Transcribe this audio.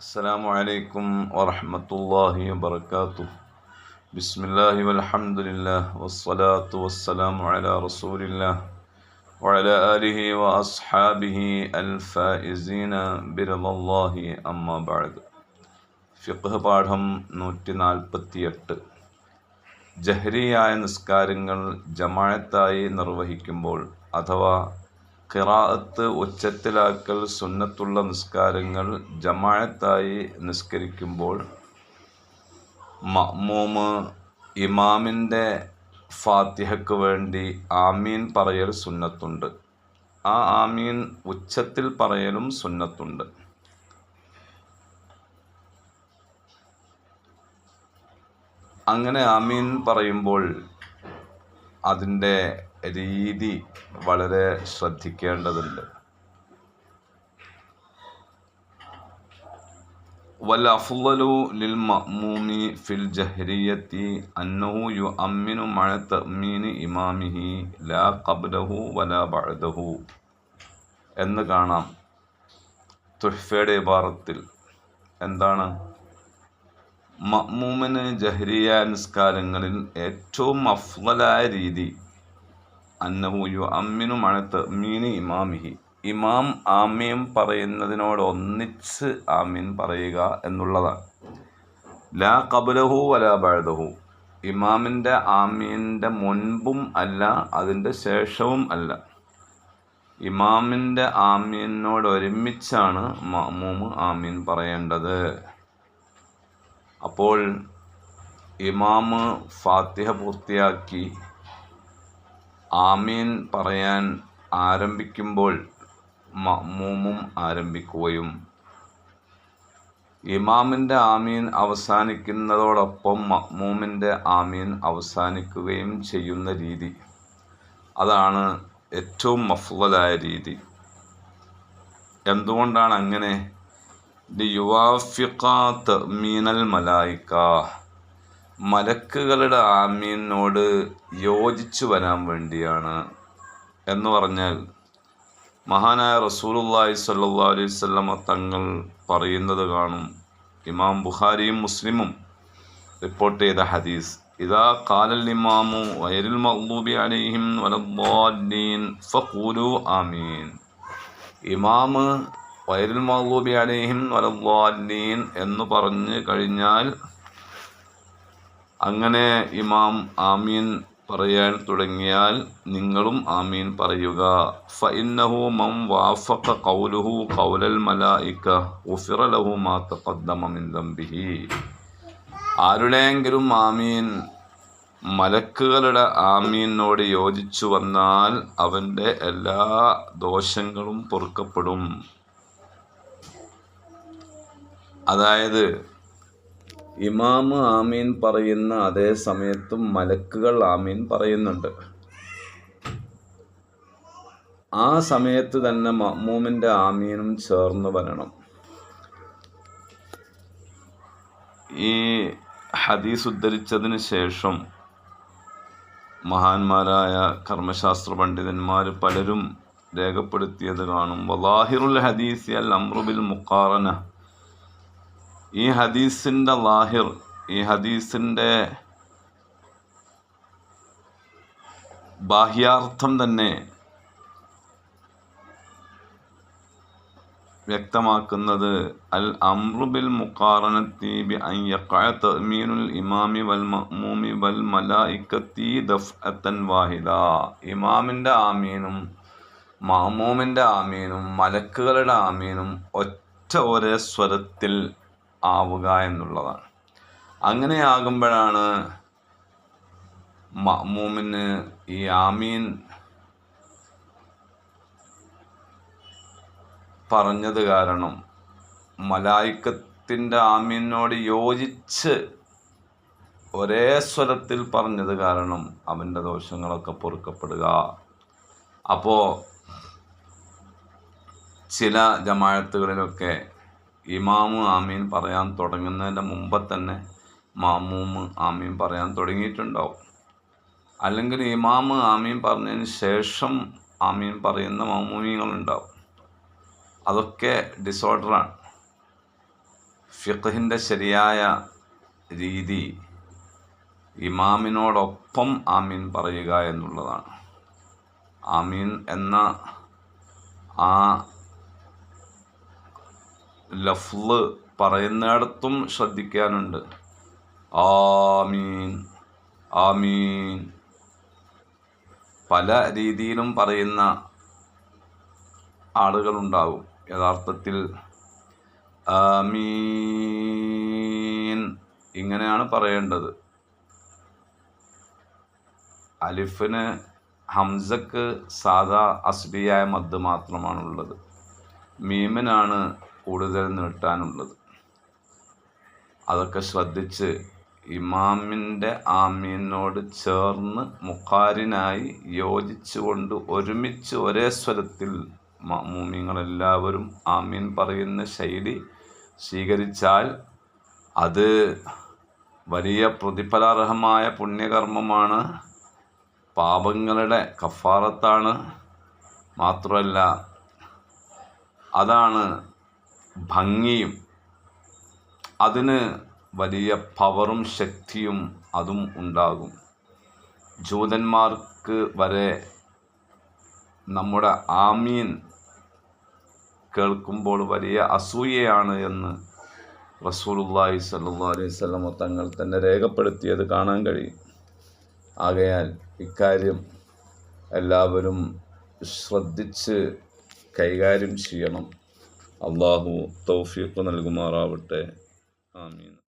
السلام عليكم ورحمة الله وبركاته بسم الله والحمد لله والصلاة والسلام على رسول الله وعلى آله وأصحابه الفائزين برضا الله أما بعد ഫിഖ് പാഠം നൂറ്റി നാൽപ്പത്തിയെട്ട് ജഹരിയായ നിസ്കാരങ്ങൾ ജമാഴത്തായി നിർവഹിക്കുമ്പോൾ അഥവാ ഖിറാഅത്ത് ഉച്ചത്തിലാക്കൽ സുന്നത്തുള്ള നിസ്കാരങ്ങൾ ജമാഅത്തായി നിസ്കരിക്കുമ്പോൾ മഅ്മൂമ് ഇമാമിന്റെ ഫാത്തിഹയ്ക്ക് വേണ്ടി ആമീൻ പറയൽ സുന്നത്തുണ്ട്. ആ ആമീൻ ഉച്ചത്തിൽ പറയലും സുന്നത്തുണ്ട്. അങ്ങനെ ആമീൻ പറയുമ്പോൾ അതിന്റെ രീതി വളരെ ശ്രദ്ധിക്കേണ്ടതുണ്ട്. എന്ന് കാണാം. തുഹ്ഫയുടെ ഇബാറത്തിൽ എന്താണ്? മഅ്മൂമിന് ജഹരിയ നിസ്കാരങ്ങളിൽ ഏറ്റവും അഫ്ളലായ രീതി അന്നഹു യു അമ്മിനു മഴത്ത് മീനി ഇമാമിഹി. ഇമാം ആമീം പറയുന്നതിനോട് ഒന്നിച്ച് ആമീൻ പറയുക എന്നുള്ളതാണ്. ലാ കബലഹു വലാ ബഴദഹു ഇമാമിന്റെ ആമീന്റെ മുൻപും അല്ല അതിന്റെ ശേഷവും അല്ല. ഇമാമിന്റെ ആമീനോട് ഒരുമിച്ചാണ് മാമൂമ് ആമീൻ പറയേണ്ടത്. അപ്പോൾ ഇമാമ് ഫാത്തിഹ പൂർത്തിയാക്കി. ആമീൻ പറയാൻ ആരംഭിക്കുമ്പോൾ മഅ്മൂമും ആരംഭിക്കുകയും. ഇമാമിന്റെ ആമീൻ അവസാനിക്കുന്നതോടൊപ്പം മഅ്മൂമിന്റെ ആമീൻ അവസാനിക്കുകയും ചെയ്യുന്ന രീതി. അതാണ് ഏറ്റവും മഫ്ലലായ രീതി. എന്തുകൊണ്ടാണ് അങ്ങനെ? ദി യുവാഫിഖാത്ത് മീനൽ മലായിക്ക മലക്കുകളുടെ ആമീനോട് യോജിച്ചു വരാൻ വേണ്ടിയാണ് എന്ന് പറഞ്ഞാൽ മഹാനായ റസൂലുള്ളാഹി സ്വല്ലല്ലാഹു അലൈഹി വസല്ലമ തങ്ങൾ പറയുന്നത് കാണും. ഇമാം ബുഖാരിയും മുസ്ലിമും റിപ്പോർട്ട് ചെയ്ത ഹദീസ് ഇതാ കാലൽ ഇമാമു വയരിൽ മഗ്ലൂബി അലൈഹിം വലദ്ദാലീൻ ഫഖൂലു ആമീൻ. ഇമാമ് വയരിൽ മഗ്ലൂബി അലൈഹിം വലദ്ദാലീൻ എന്ന് പറഞ്ഞു കഴിഞ്ഞാൽ അങ്ങനെ ഇമാം ആമീൻ പറയാൻ തുടങ്ങിയാൽ നിങ്ങളും ആമീൻ പറയുക. ഫഇന്നഹു മം വാഫഖ ഖൗലുഹു ഖൗലൽ മലായിക ഉഫിറ ലഹു മാ തഖദ്ദമ മിൻ ദംബിഹി. ആരുടെയെങ്കിലും ആമീൻ മലക്കുകളുടെ ആമീനോട് യോജിച്ചു വന്നാൽ അവന്റെ എല്ലാ ദോഷങ്ങളും പൊറുക്കപ്പെടും. അതായത് ഇമാമ് ആമീൻ പറയുന്ന അതേ സമയത്തും മലക്കുകൾ ആമീൻ പറയുന്നുണ്ട്. ആ സമയത്ത് തന്നെ മമ്മൂമിന്റെ ആമീനും ചേർന്ന് വരണം. ഈ ഹദീസ് ഉദ്ധരിച്ചതിന് ശേഷം മഹാന്മാരായ കർമ്മശാസ്ത്ര പണ്ഡിതന്മാർ പലരും രേഖപ്പെടുത്തിയത് കാണും. വലാഹിറുൽ ഹദീസ് അൽ അമ്രുബിൽ മുക്കാറന ഈ ഹദീസിന്റെ ലാഹിർ ഈ ഹദീസിന്റെ ബാഹ്യാർത്ഥം തന്നെ വ്യക്തമാക്കുന്നത് അൽ അമ്രുബിൽ മുക്കാറനത്തി ബി അൻ യഖഅ ഇമാമി വൽ മഅ്മൂമി വൽ മലായിക്കത്തി ദഫ്അത്തൻ വാഹിദ. ഇമാമിന്റെ ആമീനും മാമൂമിന്റെ ആമീനും മലക്കുകളുടെ ആമീനും ഒറ്റ ഒരേ സ്വരത്തിൽ ആവുക എന്നുള്ളതാണ്. അങ്ങനെയാകുമ്പോഴാണ് മഅ്മൂമിന് ഈ ആമീൻ പറഞ്ഞത് കാരണം മലായിക്കത്തിന്റെ ആമീനോട് യോജിച്ച് ഒരേ സ്വരത്തിൽ പറഞ്ഞത് കാരണം അവന്റെ ദോഷങ്ങളൊക്കെ പൊറുക്കപ്പെടുക. അപ്പോൾ ചില ജമാഴത്തുകളിലൊക്കെ ഇമാമ് ആമീൻ പറയാൻ തുടങ്ങുന്നതിന്റെ മുമ്പ് തന്നെ മാമൂമ് ആമീൻ പറയാൻ തുടങ്ങിയിട്ടുണ്ടാവും. അല്ലെങ്കിൽ ഇമാമ് ആമീൻ പറഞ്ഞതിന് ശേഷം ആമീൻ പറയുന്ന മാമൂമികളുണ്ടാവും. അതൊക്കെ ഡിസോർഡറാണ് ഫിഖിന്റെ ശരിയായ രീതി ഇമാമിനോടൊപ്പം ആമീൻ പറയുക എന്നുള്ളതാണ്. ആമീൻ എന്ന ആ ലഫ്ല് പറയുന്നിടത്തും ശ്രദ്ധിക്കാനുണ്ട്. ആമീൻ ആമീൻ. പല രീതിയിലും പറയുന്ന ആളുകളുണ്ടാവും. യഥാർത്ഥത്തിൽ ആമീൻ ഇങ്ങനെയാണ് പറയേണ്ടത്. അലിഫിന് ഹംസക്ക് സാധാ അസ്ലിയായ മദ് മാത്രമാണുള്ളത്. മീമിനാണ് കൂടുതൽ നീട്ടാനുള്ളത്. അതൊക്കെ ശ്രദ്ധിച്ച് ഇമാമിന്റെ ആമീനോട് ചേർന്ന് മുഖാരിനായി യോജിച്ചുകൊണ്ട് ഒരുമിച്ച് ഒരേ സ്വരത്തിൽ മൂമിങ്ങളെല്ലാവരും ആമീൻ പറയുന്ന ശൈലി സ്വീകരിച്ചാൽ അത് വലിയ പ്രതിഫലാർഹമായ പുണ്യകർമ്മമാണ് പാപങ്ങളുടെ കഫാറത്താണ് മാത്രമല്ല അതാണ് ഭംഗിയും അതിന് വലിയ പവറും ശക്തിയും അതും ഉണ്ടാകും. ജൂതന്മാർക്ക് വരെ നമ്മുടെ ആമീൻ കേൾക്കുമ്പോൾ വലിയ അസൂയയാണ് എന്ന് റസൂലുള്ളാഹി സല്ലാ അലൈഹി സ്വലമ തങ്ങൾ തന്നെ രേഖപ്പെടുത്തിയത് കാണാൻ കഴിയും. ആകയാൽ ഇക്കാര്യം എല്ലാവരും ശ്രദ്ധിച്ച് കൈകാര്യം ചെയ്യണം. അള്ളാഹു തൗഫീഖ് നൽകുമാറാവട്ടെ. ആമീൻ.